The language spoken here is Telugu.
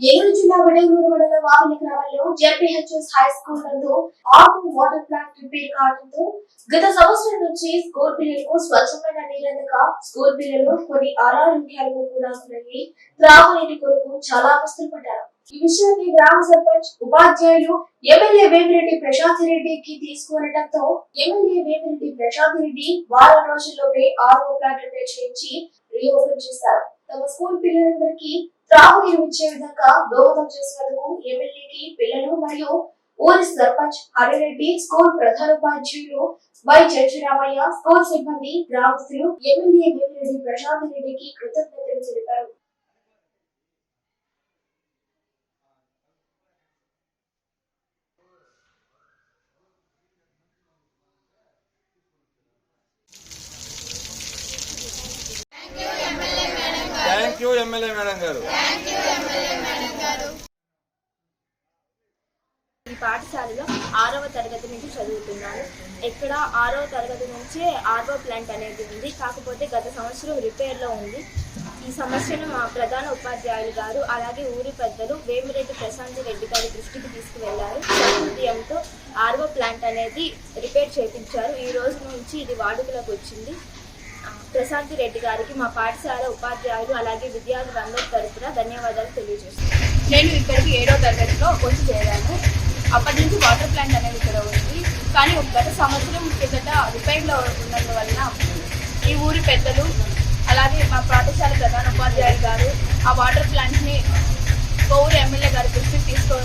ఏలూరు జిల్లా వడేలూరు మండలం వావిలి గ్రామంలో జెడ్పీహెచ్ఎస్ హై స్కూల్ నందు ఆకు వాటర్ ప్లాంట్ రిపేర్ కావడంతో గత సంవత్సరం నుంచి స్కూల్ పిల్లలకు స్వచ్ఛమైన నీరందక స్కూల్ పిల్లలు కొన్ని అనారోగ్యాలకు కూడా గురయ్యి త్రాగునీటి కొరకు చాలా అవస్థలు పడ్డారు. ఈ విషయాన్ని గ్రామ సర్పంచ్ ఉపాధ్యాయులు ఎమ్మెల్యే వేమిరెడ్డి ప్రశాంత్ రెడ్డికి తీసుకువెళ్ళడంతో ఎమ్మెల్యే వేమిరెడ్డి ప్రశాంత్ రెడ్డి వారం రోజుల్లోపే ఆరో ప్లాంట్ రిపేర్ చేయించి రీఓపెన్ చేశారు. తమ స్కూల్ పిల్లలందరికీ త్రాగునీరు ఇచ్చే విధంగా దోహదం చేసినందుకు ఎమ్మెల్యేకి పిల్లలు మరియు ఊరి సర్పంచ్ హరిరెడ్డి స్కూల్ ప్రధానోపాధ్యాయులు వై చర్చిరామయ్య స్కూల్ సిబ్బంది గ్రామస్తులు ఎమ్మెల్యే వేమిరెడ్డి ప్రశాంత్ రెడ్డికి కృతజ్ఞతలు తెలిపారు. థ్యాంక్ యూ ఎమ్మెల్యే మేడం గారు. ఈ పాఠశాలలో ఆరవ తరగతి నుంచి చదువుతున్నాను ఇక్కడ ఆరవ తరగతి నుంచే ఆర్వో ప్లాంట్ అనేది ఉంది. కాకపోతే గత సంవత్సరం రిపేర్లో ఉంది. ఈ సమస్యను మా ప్రధాన ఉపాధ్యాయులు గారు అలాగే ఊరి పెద్దలు వేమిరెడ్డి ప్రశాంత్ రెడ్డి గారి దృష్టికి తీసుకువెళ్ళారు సహృదయంతో ఆర్వో ప్లాంట్ అనేది రిపేర్ చేయించారు ఈ రోజు నుంచి ఇది వాడుకలోకి వచ్చింది. ప్రశాంతి రెడ్డి గారికి మా పాఠశాల ఉపాధ్యాయులు అలాగే విద్యార్థులందరి తరఫున ధన్యవాదాలు తెలియజేస్తున్నాను. నేను ఇక్కడికి ఏడో తరగతిలో వచ్చి చేరాను. అప్పటి నుంచి వాటర్ ప్లాంట్ అనేది ఇక్కడ ఉంది. కానీ గత సంవత్సరం కిందట రిపేర్లో ఉన్నందువలన ఈ ఊరి పెద్దలు అలాగే మా పాఠశాల ప్రధాన ఉపాధ్యాయులు గారు ఆ వాటర్ ప్లాంట్ని ఊరు ఎమ్మెల్యే గారి దృష్టికి తీసుకో